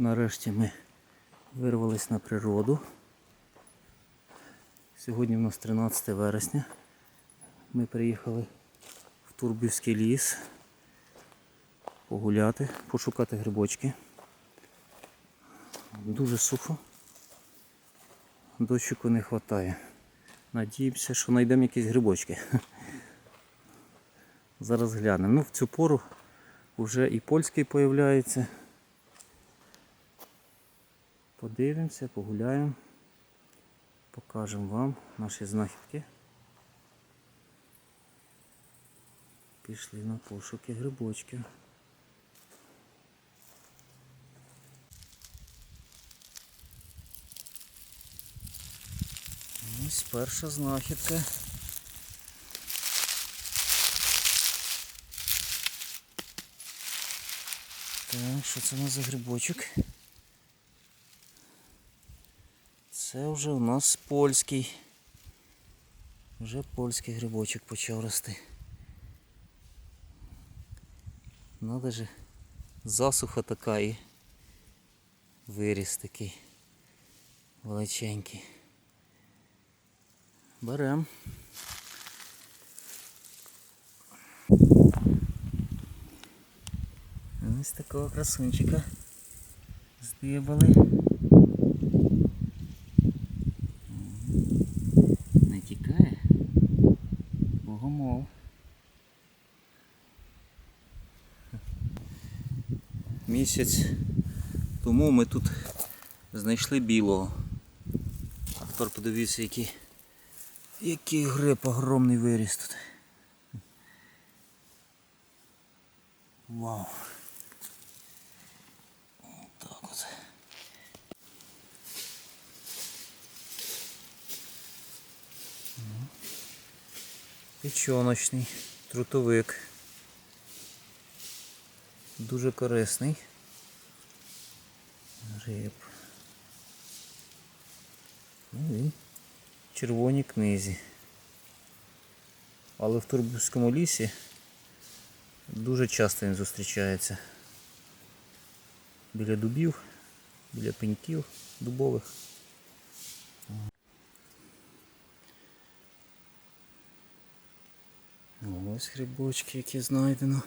Нарешті ми вирвались на природу. Сьогодні у нас 13 вересня. Ми приїхали в Турбівський ліс погуляти, пошукати грибочки. Дуже сухо. Дощику не вистачає. Надіємося, що знайдемо якісь грибочки. Зараз глянемо. Ну, в цю пору вже і польський появляється. Подивимося, погуляємо. Покажемо вам наші знахідки. Пішли на пошуки грибочків. Ось перша знахідка. Так, що це у нас за грибочок? Це вже у нас польський. Вже польський грибочок почав рости. Надо же засуха така і виріс такий величенький. Берем. Ось такого красунчика здибали. Місяць тому ми тут знайшли білого. А тепер подивіться, який, який гриб огромний виріс тут. Вау. Так от. Печоночний, трутовик. Дуже корисний. Гриб. Ну, він в червоній книзі. Але в Турбівському лісі дуже часто він зустрічається. Біля дубів, біля пеньків дубових. Ось грибочки, які знайдено.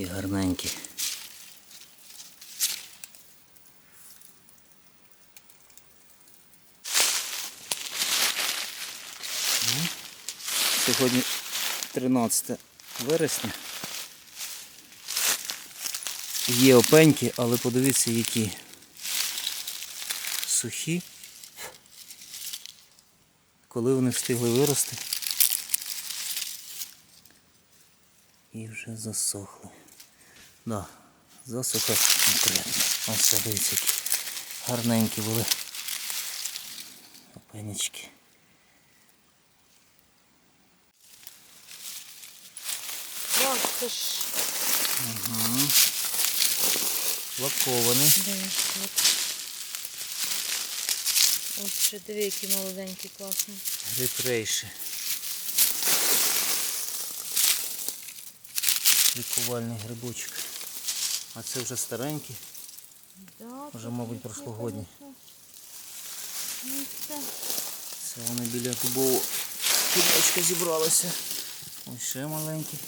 Такі гарненькі. Ну, Сьогодні 13 вересня. Є опеньки, але подивіться які сухі. Коли вони встигли вирости і вже засохли. Да, засуха конкретно. Ось дивіться, які гарненькі були опенечки. О, це ж Лакований. Ось ще диви, які молоденькі, класні. Гриб лікувальний грибочок. А це вже старенький. Да, вже, мабуть, прошлогодні. Це вони біля дубового кубочка зібралися. Ось ще маленький.